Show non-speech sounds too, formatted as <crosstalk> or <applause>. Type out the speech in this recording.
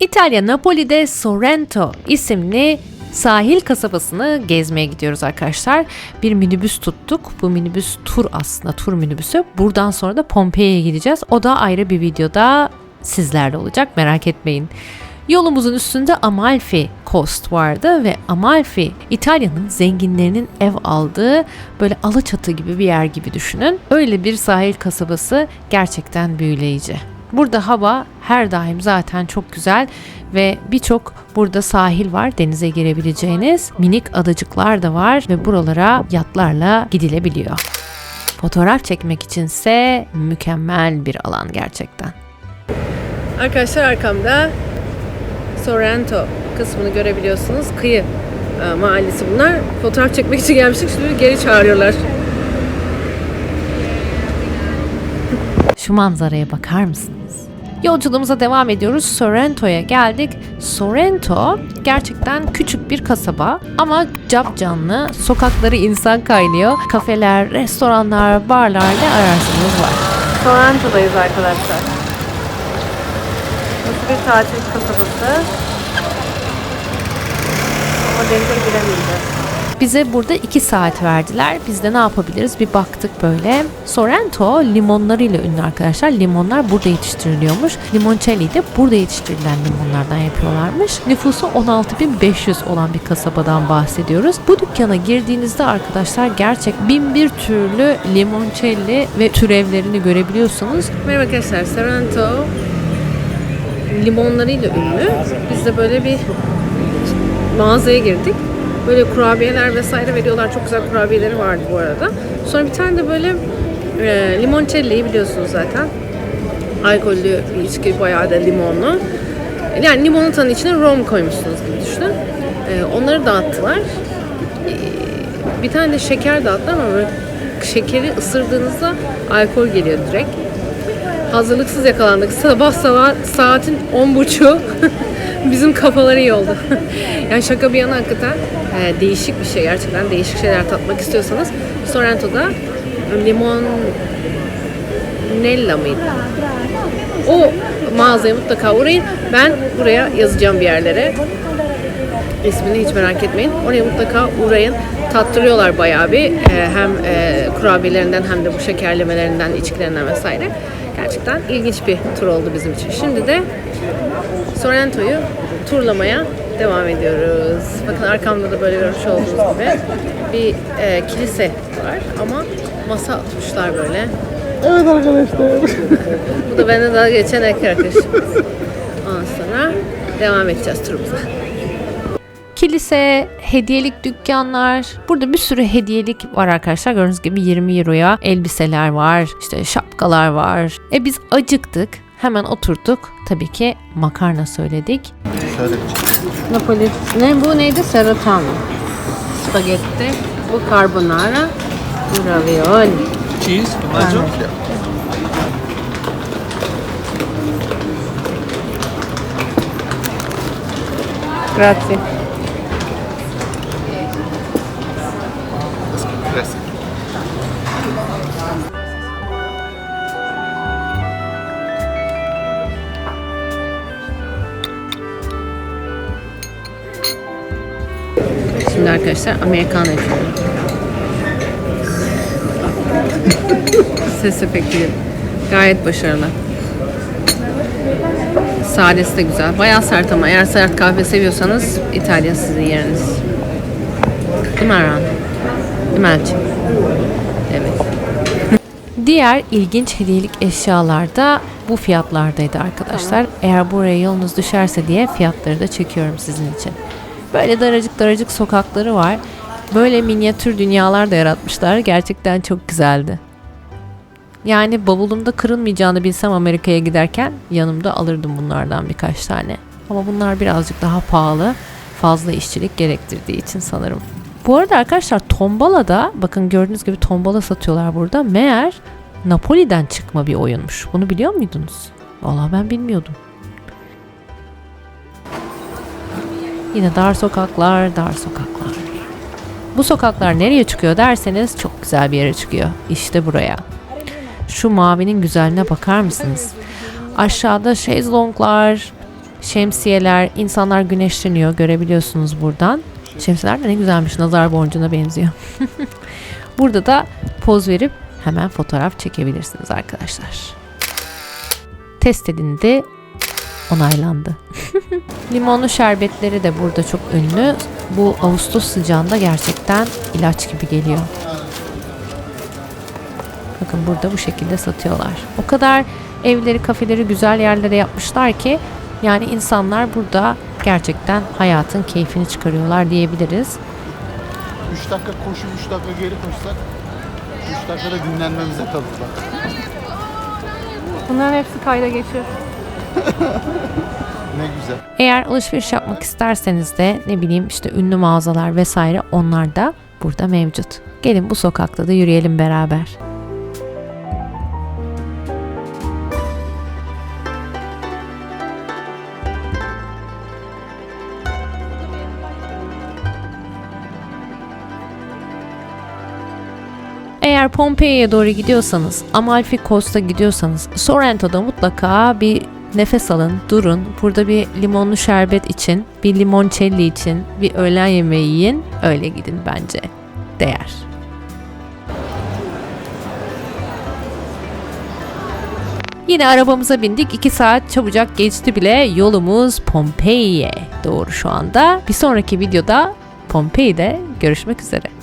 İtalya Napoli'de Sorrento isimli sahil kasabasını gezmeye gidiyoruz arkadaşlar. Bir minibüs tuttuk. Bu minibüs tur aslında tur minibüsü. Buradan sonra da Pompei'ye gideceğiz. O da ayrı bir videoda sizlerle olacak merak etmeyin. Yolumuzun üstünde Amalfi Coast vardı ve Amalfi İtalya'nın zenginlerinin ev aldığı böyle Alaçatı gibi bir yer gibi düşünün. Öyle bir sahil kasabası gerçekten büyüleyici. Burada hava her daim zaten çok güzel ve birçok burada sahil var denize girebileceğiniz minik adacıklar da var ve buralara yatlarla gidilebiliyor. Fotoğraf çekmek içinse mükemmel bir alan gerçekten. Arkadaşlar arkamda Sorrento kısmını görebiliyorsunuz. Kıyı e, mahallesi bunlar. Fotoğraf çekmek için gelmiştik. Şimdi geri çağırıyorlar. Şu manzaraya bakar mısınız? Yolculuğumuza devam ediyoruz. Sorrento'ya geldik. Sorrento gerçekten küçük bir kasaba ama cap canlı. Sokakları insan kaynıyor. Kafeler, restoranlar, barlar ne ararsanız var. Sorrento'dayız arkadaşlar. Nasıl bir tatil kasabası? Ama denize giremeyeceğiz. Bize burada 2 saat verdiler. Biz de ne yapabiliriz? Bir baktık böyle. Sorrento limonlarıyla ünlü arkadaşlar. Limonlar burada yetiştiriliyormuş. Limoncelli'yi de burada yetiştirilen limonlardan yapıyorlarmış. Nüfusu 16.500 olan bir kasabadan bahsediyoruz. Bu dükkana girdiğinizde arkadaşlar gerçek bin bir türlü limoncelli ve türevlerini görebiliyorsunuz. Merhaba arkadaşlar. Sorrento limonlarıyla ünlü. Biz de böyle bir mağazaya girdik. Böyle kurabiyeler vesaire veriyorlar. Çok güzel kurabiyeleri vardı bu arada. Sonra bir tane de böyle e, limoncelli'yi biliyorsunuz zaten. Alkollü bir içki bayağı da limonlu. Yani limonatanın içine rom koymuşsunuz gibi düşünün. E, onları dağıttılar. E, bir tane de şeker dağıttılar ama böyle şekeri ısırdığınızda alkol geliyor direkt. Hazırlıksız yakalandık. Sabah sabah saatin 10.30'u <laughs> bizim kafaları iyi oldu. <laughs> yani şaka bir yana hakikaten e, değişik bir şey. Gerçekten değişik şeyler tatmak istiyorsanız Sorrento'da limon Nella mıydı? O mağazaya mutlaka uğrayın. Ben buraya yazacağım bir yerlere. İsmini hiç merak etmeyin. Oraya mutlaka uğrayın. Tattırıyorlar bayağı bir. Ee, hem e, kurabiyelerinden hem de bu şekerlemelerinden, içkilerinden vesaire. Gerçekten ilginç bir tur oldu bizim için. Şimdi de Sorrento'yu turlamaya devam ediyoruz. Bakın arkamda da böyle görmüş olduğunuz gibi bir e, kilise var ama masa atmışlar böyle. Evet arkadaşlar. Bu da benden daha geçen erkek arkadaşım. Ondan sonra devam edeceğiz turumuza. Kilise, hediyelik dükkanlar. Burada bir sürü hediyelik var arkadaşlar. Gördüğünüz gibi 20 euroya elbiseler var. işte şapkalar var. E biz acıktık. Hemen oturduk. Tabii ki makarna söyledik. Napoli. Ne bu neydi? Serrano. Spagetti. Bu carbonara. Bu ravioli. cheese, tomato. Grazie. Şimdi arkadaşlar Amerikan yapıyorum. Ses efekti gayet başarılı. Sadesi de güzel. Bayağı sert ama eğer sert kahve seviyorsanız İtalya sizin yeriniz. Değil mi Erhan? Değil mi Elçin? Evet. Diğer ilginç hediyelik eşyalar da bu fiyatlardaydı arkadaşlar. Eğer buraya yolunuz düşerse diye fiyatları da çekiyorum sizin için. Böyle daracık daracık sokakları var. Böyle minyatür dünyalar da yaratmışlar. Gerçekten çok güzeldi. Yani bavulumda kırılmayacağını bilsem Amerika'ya giderken yanımda alırdım bunlardan birkaç tane. Ama bunlar birazcık daha pahalı. Fazla işçilik gerektirdiği için sanırım. Bu arada arkadaşlar tombalada bakın gördüğünüz gibi tombala satıyorlar burada. Meğer Napoli'den çıkma bir oyunmuş. Bunu biliyor muydunuz? Vallahi ben bilmiyordum. Yine dar sokaklar, dar sokaklar. Bu sokaklar nereye çıkıyor derseniz çok güzel bir yere çıkıyor. İşte buraya. Şu mavinin güzelliğine bakar mısınız? Aşağıda şezlonglar, şemsiyeler, insanlar güneşleniyor görebiliyorsunuz buradan. Şemsiyeler de ne güzelmiş nazar boncuğuna benziyor. <laughs> Burada da poz verip hemen fotoğraf çekebilirsiniz arkadaşlar. Test edildi, onaylandı. <laughs> Limonlu şerbetleri de burada çok ünlü. Bu Ağustos sıcağında gerçekten ilaç gibi geliyor. Bakın burada bu şekilde satıyorlar. O kadar evleri, kafeleri güzel yerlere yapmışlar ki yani insanlar burada gerçekten hayatın keyfini çıkarıyorlar diyebiliriz. 3 dakika koşup 3 dakika geri koşsak 3 dakikada dinlenmemize kalır bak. Bunların hepsi kayda geçiyor. <laughs> Ne güzel. Eğer alışveriş yapmak isterseniz de ne bileyim işte ünlü mağazalar vesaire onlar da burada mevcut. Gelin bu sokakta da yürüyelim beraber. Eğer Pompei'ye doğru gidiyorsanız, Amalfi Coast'a gidiyorsanız Sorrento'da mutlaka bir nefes alın, durun. Burada bir limonlu şerbet için, bir limoncelli için, bir öğlen yemeği yiyin. Öyle gidin bence. Değer. Yine arabamıza bindik. 2 saat çabucak geçti bile. Yolumuz Pompei'ye doğru şu anda. Bir sonraki videoda Pompei'de görüşmek üzere.